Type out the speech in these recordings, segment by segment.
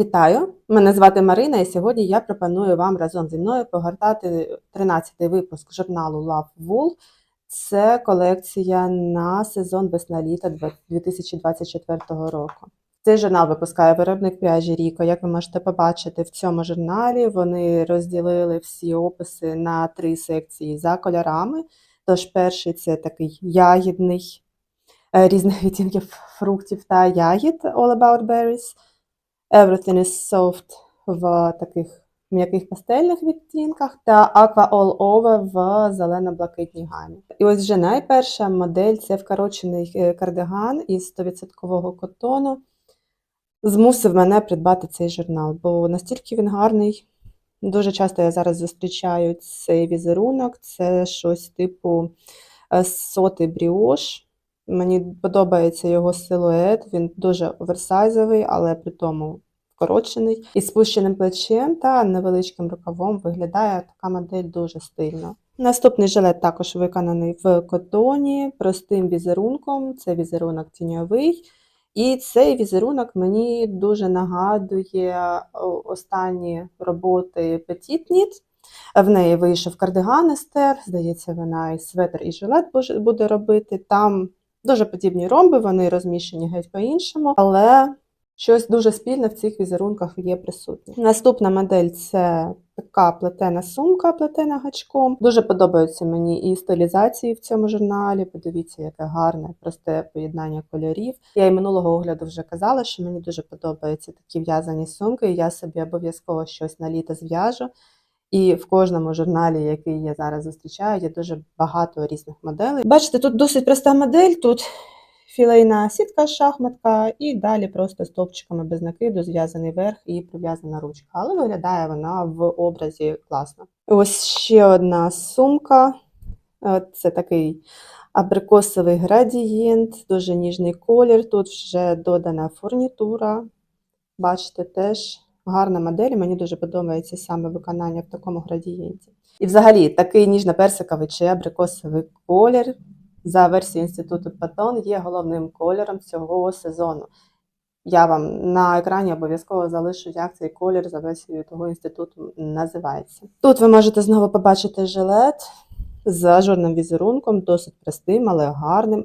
Вітаю! Мене звати Марина, і сьогодні я пропоную вам разом зі мною погортати 13-й випуск журналу Love Wool. Це колекція на сезон весна-літа 2024 року. Цей журнал випускає виробник пряжі Ріко. Як ви можете побачити в цьому журналі, вони розділили всі описи на три секції за кольорами. Тож перший це такий ягідний, е, різних відтінків фруктів та ягід All About Berries. Everything is Soft в таких м'яких пастельних відтінках та Aqua All Over в зелено-блакитній гамі. І ось вже найперша модель це вкорочений е, кардиган із 100% котону. Змусив мене придбати цей журнал, бо настільки він гарний. Дуже часто я зараз зустрічаю цей візерунок, це щось типу е, сотий бріош. Мені подобається його силует, він дуже оверсайзовий, але при тому вкорочений. Із спущеним плечем та невеличким рукавом виглядає така модель дуже стильно. Наступний жилет також виконаний в котоні, простим візерунком, це візерунок тіньовий. І цей візерунок мені дуже нагадує останні роботи Petit Knit. В неї вийшов кардиган Естер, здається, вона і светр, і жилет буде робити. Там Дуже подібні ромби, вони розміщені геть по-іншому, але щось дуже спільне в цих візерунках є присутнє. Наступна модель це така плетена сумка, плетена гачком. Дуже подобаються мені і стилізації в цьому журналі. Подивіться, яке гарне, просте поєднання кольорів. Я і минулого огляду вже казала, що мені дуже подобаються такі в'язані сумки, і я собі обов'язково щось на літо зв'яжу. І в кожному журналі, який я зараз зустрічаю, є дуже багато різних моделей. Бачите, тут досить проста модель, тут філейна сітка, шахматка, і далі просто стовпчиками без накиду зв'язаний верх і прив'язана ручка. Але виглядає вона в образі класно. Ось ще одна сумка. Е, це такий абрикосовий градієнт, дуже ніжний колір. Тут вже додана фурнітура. Бачите, теж гарна модель, і мені дуже подобається саме виконання в такому градієнті. І взагалі такий ніжно-персиковий чи абрикосовий колір за версією інституту Патон є головним кольором цього сезону. Я вам на екрані обов'язково залишу, як цей колір за версією того інституту називається. Тут ви можете знову побачити жилет з ажурним візерунком, досить простим, але гарним.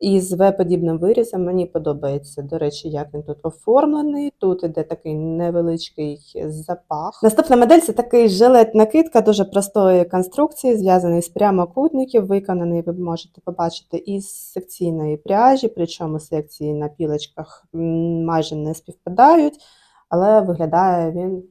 І з В-подібним вирізом мені подобається, до речі, як він тут оформлений. Тут іде такий невеличкий запах. Наступна модель це такий жилет-накидка дуже простої конструкції, зв'язаний з прямокутників, виконаний, ви можете побачити, із секційної пряжі, причому секції на пілочках майже не співпадають, але виглядає він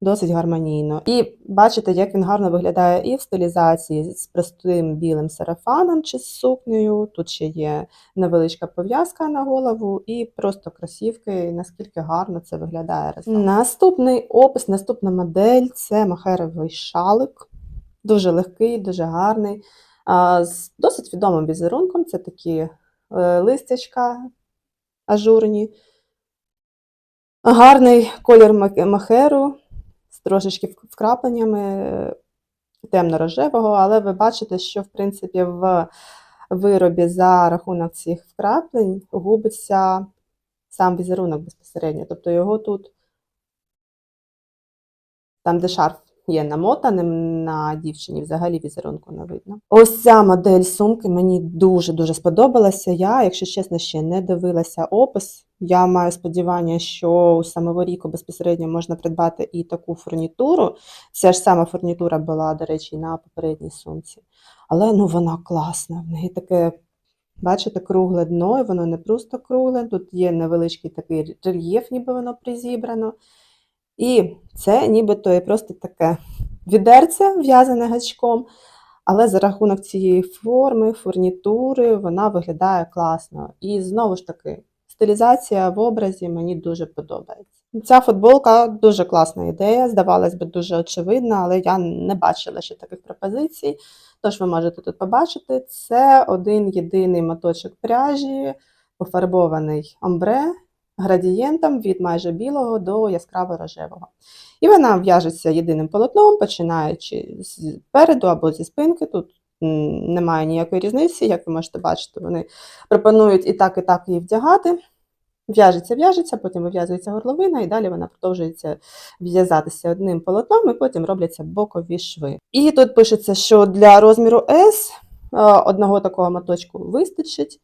Досить гармонійно. І бачите, як він гарно виглядає і в стилізації з простим білим сарафаном чи з сукнею. Тут ще є невеличка пов'язка на голову, і просто красівки, наскільки гарно це виглядає разом. Наступний опис, наступна модель це махеровий шалик. Дуже легкий, дуже гарний, з досить відомим візерунком. Це такі е, листячка ажурні. Гарний колір махеру трошечки вкрапленнями е, темно-рожевого, але ви бачите, що, в принципі, в виробі за рахунок цих вкраплень губиться сам візерунок безпосередньо. Тобто його тут, там, де шарф є намотаним на дівчині, взагалі візерунку не видно. Ось ця модель сумки мені дуже-дуже сподобалася. Я, якщо чесно, ще не дивилася опис. Я маю сподівання, що у самого ріку безпосередньо можна придбати і таку фурнітуру. Ця ж сама фурнітура була, до речі, на попередній сумці. Але ну, вона класна. В неї таке, бачите, кругле дно, і воно не просто кругле. Тут є невеличкий такий рельєф, ніби воно призібрано. І це нібито і просто таке відерце, в'язане гачком. Але за рахунок цієї форми, фурнітури, вона виглядає класно. І знову ж таки, стилізація в образі мені дуже подобається. Ця футболка дуже класна ідея, здавалось би, дуже очевидна, але я не бачила ще таких пропозицій. Тож ви можете тут побачити, це один єдиний моточок пряжі, пофарбований омбре градієнтом від майже білого до яскраво рожевого. І вона в'яжеться єдиним полотном, починаючи з переду або зі спинки. Тут немає ніякої різниці, як ви можете бачити, вони пропонують і так, і так її вдягати. В'яжеться, в'яжеться, потім вив'язується горловина, і далі вона продовжується в'язатися одним полотном, і потім робляться бокові шви. І тут пишеться, що для розміру S е, одного такого моточку вистачить.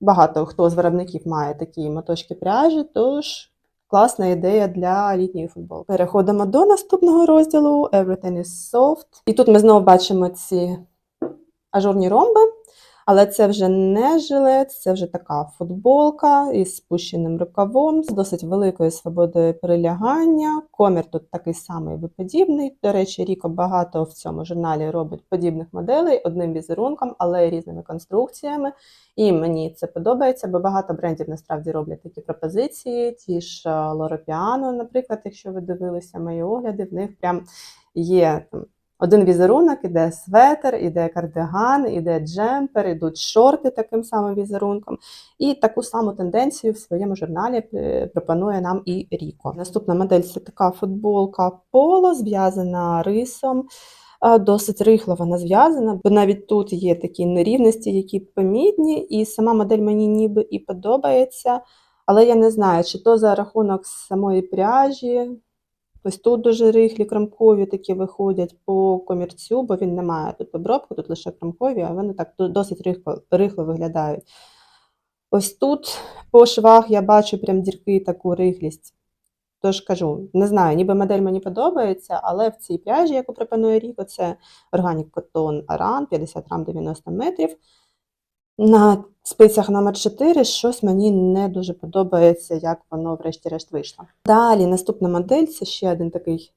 Багато хто з виробників має такі моточки пряжі, тож класна ідея для літньої футболки. Переходимо до наступного розділу Everything is soft. І тут ми знову бачимо ці ажурні ромби. Але це вже не жилет, це вже така футболка із спущеним рукавом, з досить великою свободою прилягання. Комір тут такий самий виподібний. До речі, Ріко багато в цьому журналі робить подібних моделей одним візерунком, але різними конструкціями. І мені це подобається, бо багато брендів насправді роблять такі пропозиції. Ті ж Лоро Піано, наприклад, якщо ви дивилися мої огляди, в них прям є там. Один візерунок, іде светр, іде кардиган, іде джемпер, ідуть шорти таким самим візерунком. І таку саму тенденцію в своєму журналі е, пропонує нам і Ріко. Наступна модель це така футболка поло, зв'язана рисом. Досить рихло вона зв'язана, бо навіть тут є такі нерівності, які помітні, і сама модель мені ніби і подобається. Але я не знаю, чи то за рахунок самої пряжі. Ось тут дуже рихлі крамкові такі виходять по комірцю, бо він не має тут обробку, тут лише крамкові, а вони так досить рихло, рихло виглядають. Ось тут по швах я бачу прям дірки таку рихлість. Тож кажу, не знаю, ніби модель мені подобається, але в цій пряжі, яку пропонує Ріко, це Organic Cotton Aran 50 грам 90 метрів. На спицях номер 4 щось мені не дуже подобається, як воно врешті-решт вийшло. Далі наступна модель це ще один такий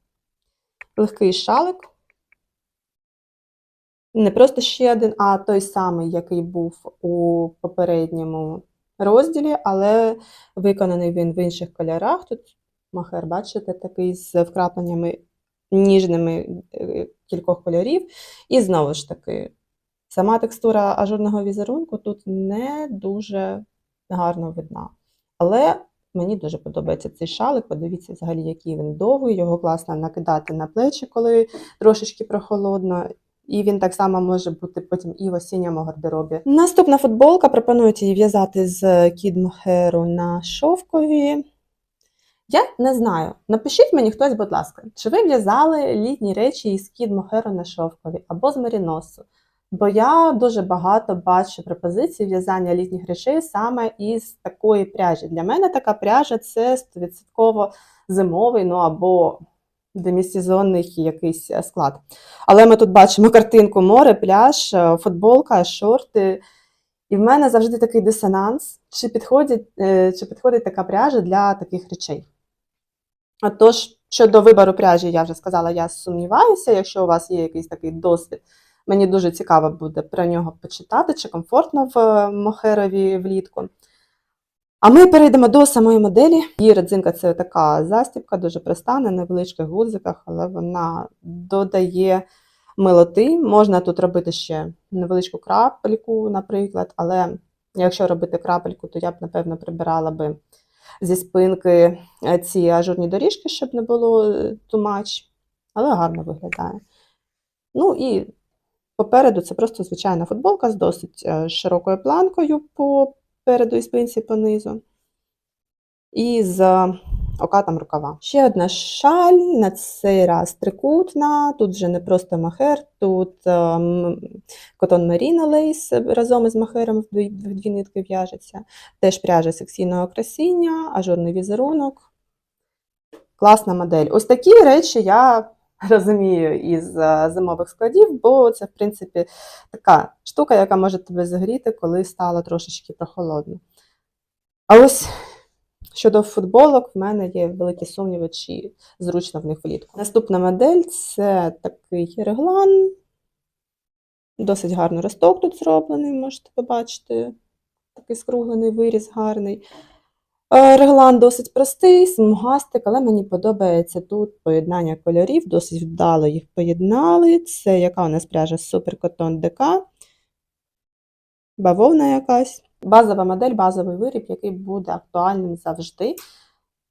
легкий шалик. Не просто ще один, а той самий, який був у попередньому розділі, але виконаний він в інших кольорах. Тут махер, бачите, такий з вкрапленнями ніжними е, кількох кольорів. І знову ж таки, сама текстура ажурного візерунку тут не дуже гарно видна. Але мені дуже подобається цей шалик. Подивіться, взагалі, який він довгий. Його класно накидати на плечі, коли трошечки прохолодно. І він так само може бути потім і в осінньому гардеробі. Наступна футболка пропонують її в'язати з кід мохеру на шовкові. Я не знаю. Напишіть мені хтось, будь ласка, чи ви в'язали літні речі із кід мохеру на шовкові або з меріносу? Бо я дуже багато бачу пропозицій в'язання літніх речей саме із такої пряжі. Для мене така пряжа це 100% зимовий, ну або демісезонний якийсь е, склад. Але ми тут бачимо картинку море, пляж, е, футболка, шорти. І в мене завжди такий дисонанс, чи підходить, е, чи підходить така пряжа для таких речей. А Тож, щодо вибору пряжі, я вже сказала, я сумніваюся, якщо у вас є якийсь такий досвід. Мені дуже цікаво буде про нього почитати, чи комфортно в е, мохерові влітку. А ми перейдемо до самої моделі. Її родзинка це така застібка, дуже проста, на невеличких гудзиках, але вона додає милоти. Можна тут робити ще невеличку крапельку, наприклад, але якщо робити крапельку, то я б, напевно, прибирала би зі спинки е, ці ажурні доріжки, щоб не було е, too much, але гарно виглядає. Ну і попереду це просто звичайна футболка з досить е, широкою планкою по переду і спинці понизу. І з окатом рукава. Ще одна шаль, на цей раз трикутна. Тут вже не просто махер, тут ем, котон Merino Lace разом із махером в дві, нитки в'яжеться. Теж пряжа секційного красіння, ажурний візерунок. Класна модель. Ось такі речі я розумію із е, зимових складів, бо це, в принципі, така штука, яка може тебе загріти, коли стало трошечки прохолодно. А ось щодо футболок, в мене є великі сумніви, чи зручно в них влітку. Наступна модель це такий реглан. Досить гарно росток тут зроблений, можете побачити. Такий скруглений виріз гарний. Е, Реглан досить простий, смугастик, але мені подобається тут поєднання кольорів, досить вдало їх поєднали. Це яка у нас пряжа Cotton DK. Бавовна якась. Базова модель, базовий виріб, який буде актуальним завжди.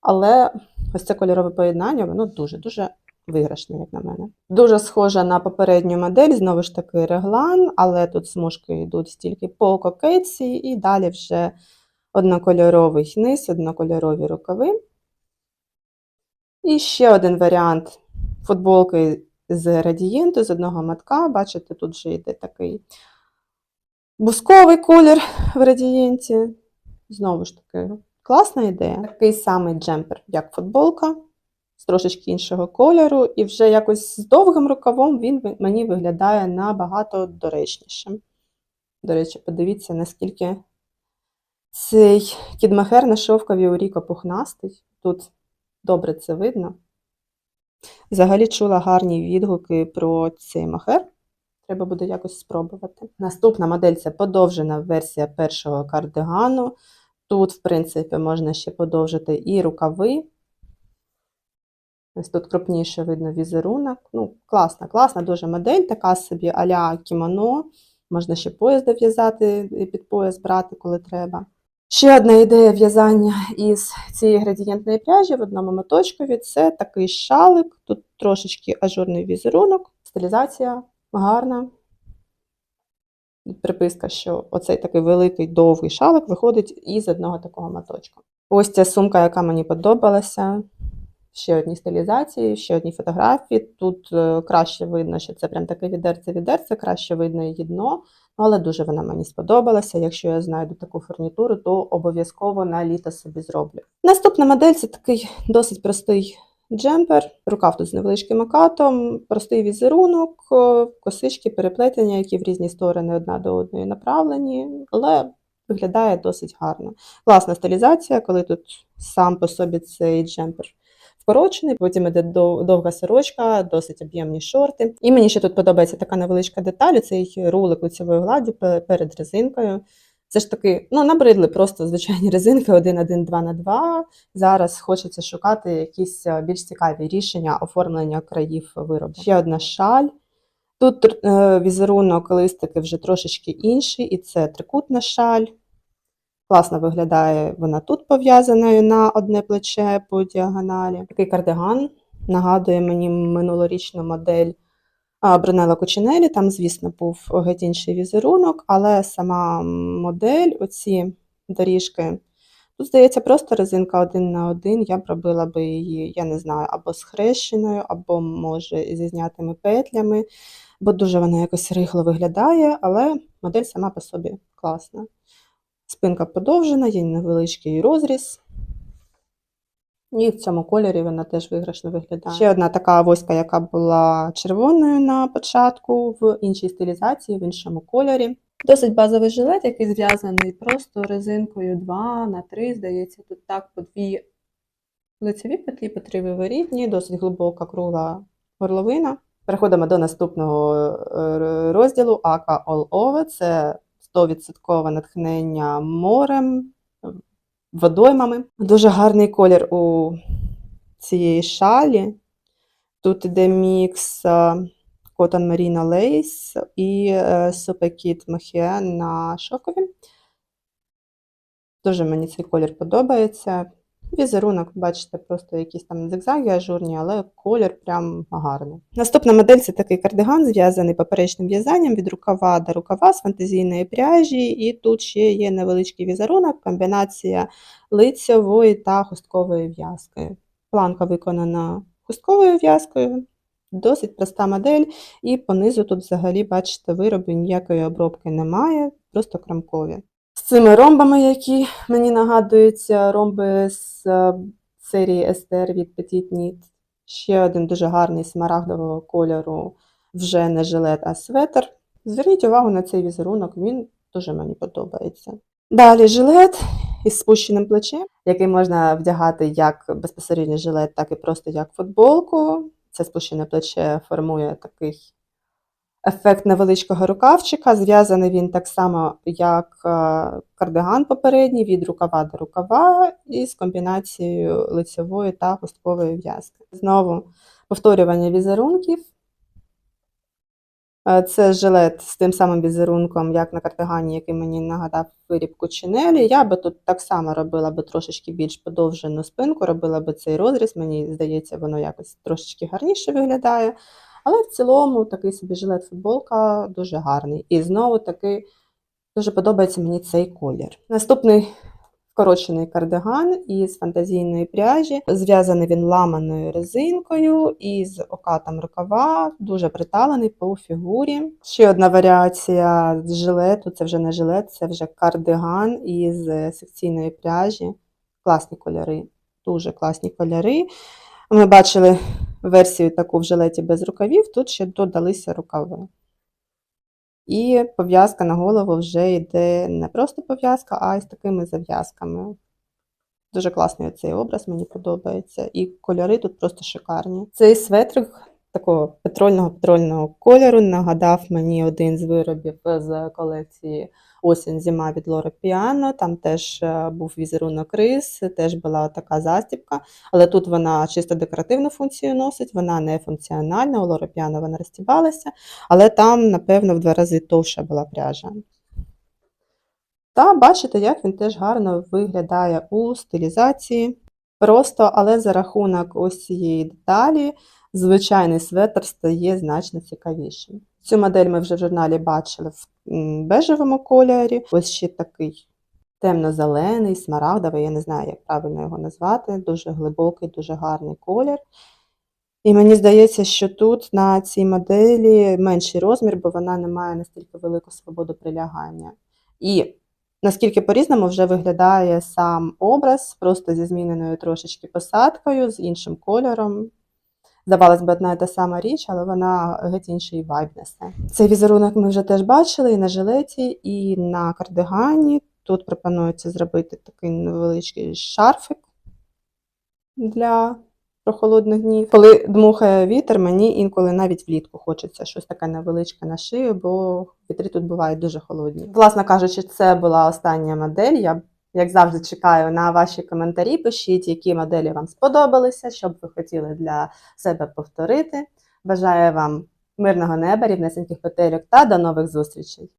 Але ось це кольорове поєднання, воно дуже-дуже виграшне, як на мене. Дуже схожа на попередню модель, знову ж таки, реглан, але тут смужки йдуть тільки по кокетці, і далі вже однокольоровий низ, однокольорові рукави. І ще один варіант футболки з радієнту, з одного матка. Бачите, тут вже йде такий бусковий колір в радієнті. Знову ж таки, класна ідея. Такий самий джемпер, як футболка, з трошечки іншого кольору, і вже якось з довгим рукавом він мені виглядає набагато доречнішим. До речі, подивіться, наскільки цей кідмахер на шовковій у Ріко пухнастий. Тут добре це видно. Взагалі чула гарні відгуки про цей махер. Треба буде якось спробувати. Наступна модель це подовжена версія першого кардигану. Тут, в принципі, можна ще подовжити і рукави. Ось тут крупніше видно візерунок. Ну, класна, класна дуже модель, така собі а-ля кімоно. Можна ще пояс дов'язати і під пояс брати, коли треба. Ще одна ідея в'язання із цієї градієнтної пряжі в одному моточкові це такий шалик. Тут трошечки ажурний візерунок, стилізація гарна. Приписка, що оцей такий великий довгий шалик виходить із одного такого моточка. Ось ця сумка, яка мені подобалася. Ще одні стилізації, ще одні фотографії. Тут е, краще видно, що це прям таке відерце-відерце, краще видно її дно, але дуже вона мені сподобалася. Якщо я знайду таку фурнітуру, то обов'язково на літо собі зроблю. Наступна модель це такий досить простий джемпер, рукав тут з невеличким окатом, простий візерунок, е, косички, переплетення, які в різні сторони одна до одної направлені, але виглядає досить гарно. Класна стилізація, коли тут сам по собі цей джемпер вкорочений, потім іде довга сорочка, досить об'ємні шорти. І мені ще тут подобається така невеличка деталь, цей рулик лицевої гладі пе- перед резинкою. Це ж таки, ну, набридли просто звичайні резинки 1-1, 2 на 2 Зараз хочеться шукати якісь е, більш цікаві рішення оформлення країв виробу. Ще одна шаль. Тут е, візерунок листики вже трошечки інший, і це трикутна шаль. Класно виглядає вона тут пов'язаною на одне плече по діагоналі. Такий кардиган нагадує мені минулорічну модель Брунелла Кучинелі. Там, звісно, був геть інший візерунок, але сама модель, оці доріжки, тут, здається, просто резинка один на один. Я б робила би її, я не знаю, або схрещеною, або, може, зі знятими петлями, бо дуже вона якось рихло виглядає, але модель сама по собі класна. Спинка подовжена, є невеличкий розріз. І в цьому кольорі вона теж виграшно виглядає. Ще одна така авоська, яка була червоною на початку, в іншій стилізації, в іншому кольорі. Досить базовий жилет, який зв'язаний просто резинкою 2 на 3, здається, тут так по дві лицеві петлі, по три виворітні, досить глибока кругла горловина. Переходимо до наступного е, розділу Ака All Over. Це 100% натхнення морем, водоймами. Дуже гарний колір у цієї шалі. Тут іде мікс е, Cotton Merino Lace і е, Super Mohair на шовкові. Дуже мені цей колір подобається. Візерунок, бачите, просто якісь там зигзаги ажурні, але колір прям гарний. Наступна модель це такий кардиган, зв'язаний поперечним в'язанням від рукава до рукава з фантазійної пряжі, і тут ще є невеличкий візерунок, комбінація лицьової та хусткової в'язки. Планка виконана хустковою в'язкою, досить проста модель, і понизу тут взагалі, бачите, вироби ніякої обробки немає, просто крамкові. Цими ромбами, які мені нагадуються, ромби з е, серії Естер від Petit Knit. Ще один дуже гарний смарагдового кольору, вже не жилет, а светр. Зверніть увагу на цей візерунок, він дуже мені подобається. Далі жилет із спущеним плечем, який можна вдягати як безпосередньо жилет, так і просто як футболку. Це спущене плече формує такий ефект невеличкого рукавчика. Зв'язаний він так само, як е, кардиган попередній, від рукава до рукава, із комбінацією лицевої та хусткової в'язки. Знову повторювання візерунків. Е, Це жилет з тим самим візерунком, як на кардигані, який мені нагадав виріб Кучинелі. Я би тут так само робила би трошечки більш подовжену спинку, робила би цей розріз. Мені здається, воно якось трошечки гарніше виглядає. Але в цілому такий собі жилет-футболка дуже гарний. І знову таки дуже подобається мені цей колір. Наступний Вкорочений кардиган із фантазійної пряжі. Зв'язаний він ламаною резинкою із окатом рукава, дуже приталений по фігурі. Ще одна варіація з жилету. Це вже не жилет, це вже кардиган із секційної пряжі. Класні кольори, дуже класні кольори. Ми бачили версію таку в жилеті без рукавів, тут ще додалися рукави. І пов'язка на голову вже йде не просто пов'язка, а й з такими зав'язками. Дуже класний цей образ, мені подобається. І кольори тут просто шикарні. Цей светрик такого петрольного-петрольного кольору нагадав мені один з виробів з колекції Осінь зима від Лора Піано. Там теж е, був візерунок рис, теж була така застібка, але тут вона чисто декоративну функцію носить, вона не функціональна. У Лора Піано вона розтібалася, але там, напевно, в два рази товща була пряжа. Та бачите, як він теж гарно виглядає у стилізації. Просто, але за рахунок ось цієї деталі, звичайний светр стає значно цікавішим. Цю модель ми вже в журналі бачили в бежевому кольорі. Ось ще такий темно-зелений, смарагдовий, я не знаю, як правильно його назвати. Дуже глибокий, дуже гарний колір. І мені здається, що тут на цій моделі менший розмір, бо вона не має настільки велику свободу прилягання. І наскільки по-різному вже виглядає сам образ, просто зі зміненою трошечки посадкою, з іншим кольором. Здавалось би, одна і та сама річ, але вона геть інший вайб несе. Цей візерунок ми вже теж бачили і на жилеті, і на кардигані. Тут пропонується зробити такий невеличкий шарфик для прохолодних днів. Коли дмухає вітер, мені інколи навіть влітку хочеться щось таке невеличке на шию, бо вітри тут бувають дуже холодні. Власне кажучи, це була остання модель. Я як завжди, чекаю на ваші коментарі. Пишіть, які моделі вам сподобалися, що б ви хотіли для себе повторити. Бажаю вам мирного неба, рівнесеньких петельок та до нових зустрічей!